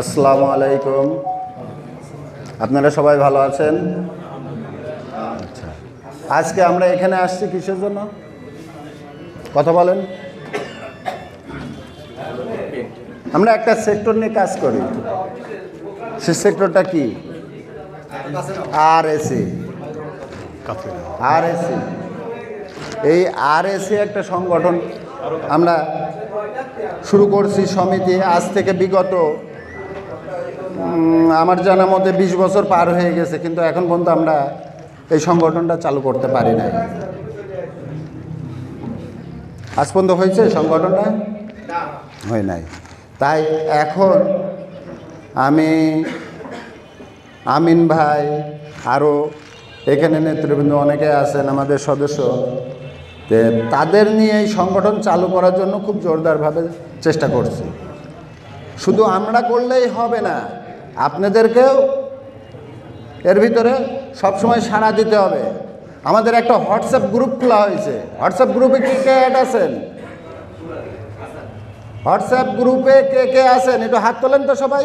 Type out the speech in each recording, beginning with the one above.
আসসালামু আলাইকুম। আপনারা সবাই ভালো আছেন? আচ্ছা। আজকে আমরা এখানে আসছি কিসের জন্য? কথা বলেন। আমরা একটা সেক্টর নিয়ে কাজ করি। সে সেক্টরটা কি? আর এসি আর এসি এই আর এসি একটা সংগঠন। আমরা শুরু করছি সমিতি। আজ থেকে বিগত আমার জানা মতে বিশ বছর পার হয়ে গেছে, কিন্তু এখন পর্যন্ত আমরা এই সংগঠনটা চালু করতে পারি নাই। আজ পর্যন্ত হয়েছে সংগঠনটা? হয় নাই। তাই এখন আমি আমিন ভাই আরও এখানে নেতৃবৃন্দ অনেকে আছেন, আমাদের সদস্য তাদের নিয়ে এই সংগঠন চালু করার জন্য খুব জোরদারভাবে চেষ্টা করছি। শুধু আমরা করলেই হবে না আপনাদেরকেও এর ভিতরে সবসময় সাড়া দিতে হবে। আমাদের একটা হোয়াটসঅ্যাপ গ্রুপ খোলা হয়েছে। হোয়াটসঅ্যাপ গ্রুপে কে কে অ্যাড আছেন? হোয়াটসঅ্যাপ গ্রুপে কে কে আছেন? একটু হাত তোলেন তো সবাই।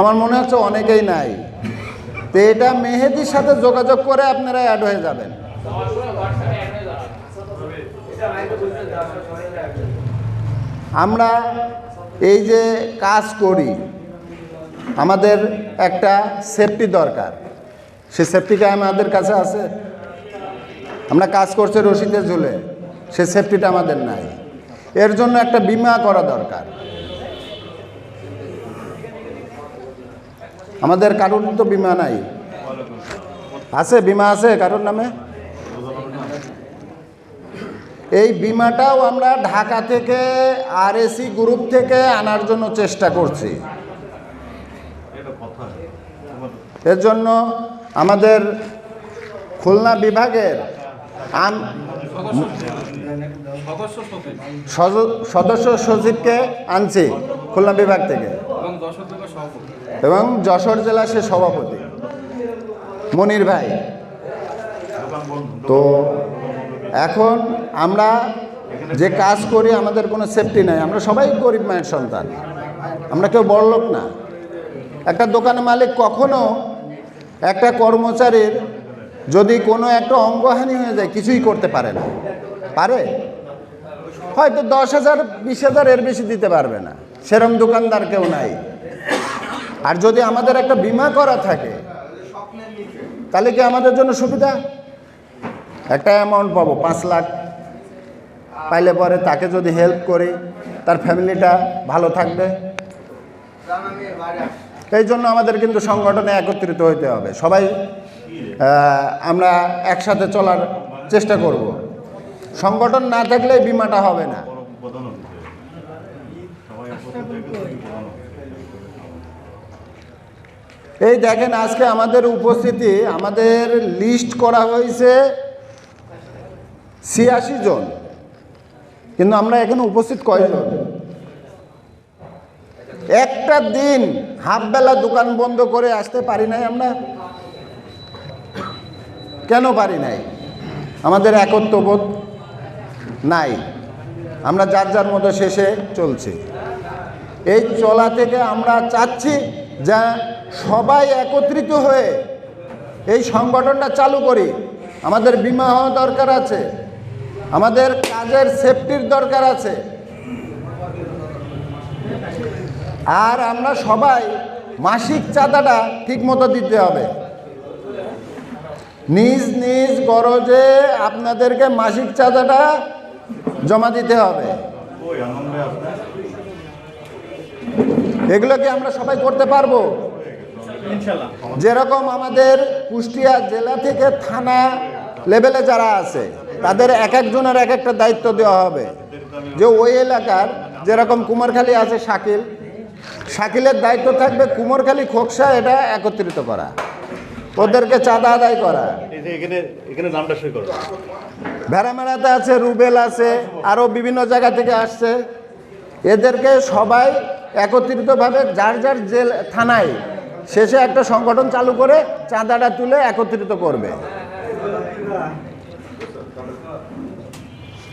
আমার মনে হচ্ছে অনেকেই নাই। তো এটা মেহেদির সাথে যোগাযোগ করে আপনারা অ্যাড হয়ে যাবেন। আমরা এই যে কাজ করি, আমাদের একটা সেফটি দরকার। সে সেফটিটা আমাদের কাছে আছে? আমরা কাজ করছি রশিদে ঝুলে, সে সেফটিটা আমাদের নাই। এর জন্য একটা বিমা করা দরকার। আমাদের কারোর তো বিমা নাই। আছে, বিমা আছে কারোর নামে? এই বিমাটাও আমরা ঢাকা থেকে আরএসি গ্রুপ থেকে আনার জন্য চেষ্টা করছি। এর জন্য আমাদের খুলনা বিভাগের সদস্য সচিবকে আনছি খুলনা বিভাগ থেকে। এবং যশোর জেলা সে সভাপতি। মনির ভাই। তো এখন আমরা যে কাজ করি, আমাদের কোনো সেফটি নাই। আমরা সবাই গরিব মায়ের সন্তান। আমরা কেউ বড় লোক না। একটা দোকানের মালিক কখনো একটা কর্মচারীর যদি কোনো একটা অঙ্গহানি হয়ে যায়, কিছুই করতে পারে না। পারে? হয়তো দশ হাজার, বিশ হাজার এর বেশি দিতে পারবে না। সেরম দোকানদার কেউ নাই। আর যদি আমাদের একটা বিমা করা থাকে, তাহলে কি আমাদের জন্য সুবিধা? একটা অ্যামাউন্ট পাবো, পাঁচ লাখ। পাইলে পরে তাকে যদি হেল্প করি, তার ফ্যামিলিটা ভালো থাকবে। এই জন্য আমাদের কিন্তু সংগঠনে একত্রিত হইতে হবে। সবাই আমরা একসাথে চলার চেষ্টা করব। সংগঠন না থাকলে বিমাটা হবে না। এই দেখেন, আজকে আমাদের উপস্থিতি, আমাদের লিস্ট করা হয়েছে ছিয়াশি জন। কিন্তু আমরা এখানে উপস্থিত কয়জন? একটা দিন হাফ বেলা দোকান বন্ধ করে আসতে পারি নাই আমরা? কেন পারি নাই? আমাদের একত্ববোধ নাই। আমরা যার যার মতো শেষে চলছি। এই চলা থেকে আমরা চাচ্ছি যা সবাই একত্রিত হয়ে এই সংগঠনটা চালু করি। আমাদের বিমা হওয়া দরকার আছে। আমাদের কাজের সেফটির দরকার আছে। আর আমরা সবাই মাসিক চাঁদাটা ঠিক মতো দিতে হবে। নিজ নিজ গরজে আপনাদেরকে মাসিক চাঁদাটা জমা দিতে হবে। এগুলো কি আমরা সবাই করতে পারব? যেরকম আমাদের কুষ্টিয়া জেলা থেকে থানা লেভেলে যারা আছে তাদের এক একজনের এক একটা দায়িত্ব দেওয়া হবে। যে ওই এলাকার যেরকম কুমারখালী আছে শাকিল শাকিলের দায়িত্ব থাকবে কুমারখালী খোকসা এটা একত্রিত করা। ওদেরকে চাঁদা আদায় করা। ভেড়ামেড়াতে আছে রুবেল আছে আরও বিভিন্ন জায়গা থেকে আসছে। এদেরকে সবাই একত্রিতভাবে যার যার জেল থানায় শেষে একটা সংগঠন চালু করে চাঁদাটা তুলে একত্রিত করবে।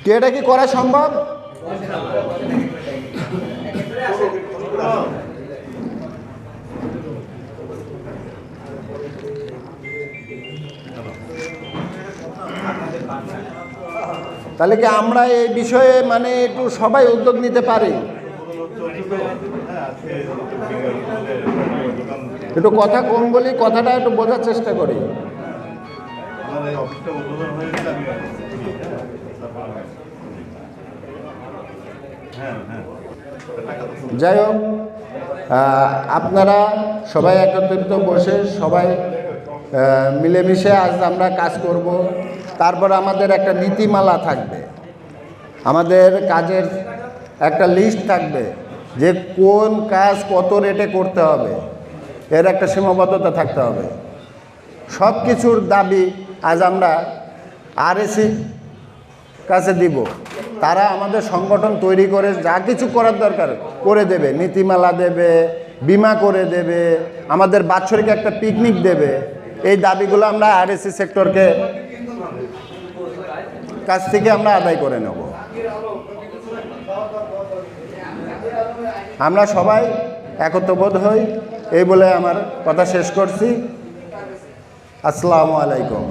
কি এটা কি করা সম্ভব? তাহলে কি আমরা এই বিষয়ে মানে একটু সবাই উদ্যোগ নিতে পারি? একটু কথা কম বলি, কথাটা একটু বোঝার চেষ্টা করি। আমাদের অফিসটা উদ্বোধন আমি হ্যাঁ টাকা তো যাই হোক আপনারা সবাই একত্রিত বসে সবাই মিলেমিশে আজ আমরা কাজ করব। তারপর আমাদের একটা নীতিমালা থাকবে। আমাদের কাজের একটা লিস্ট থাকবে যে কোন কাজ কত রেটে করতে হবে। এর একটা সীমাবদ্ধতা থাকতে হবে। সব কিছুর দাবি আজ আমরা আরএসি কাছে দিব। তারা আমাদের সংগঠন তৈরি করে, যা কিছু করার দরকার, করে দেবে। নীতিমালা দেবে, বিমা করে দেবে, আমাদের বাৎসরিক একটা পিকনিক দেবে। এই দাবিগুলো আমরা আরএসসি সেক্টরকে কাছ থেকে আমরা আদায় করে নেব। আমরা সবাই একত্রবোধ হই, এই বলে আমার কথা শেষ করছি। আসসালামু আলাইকুম।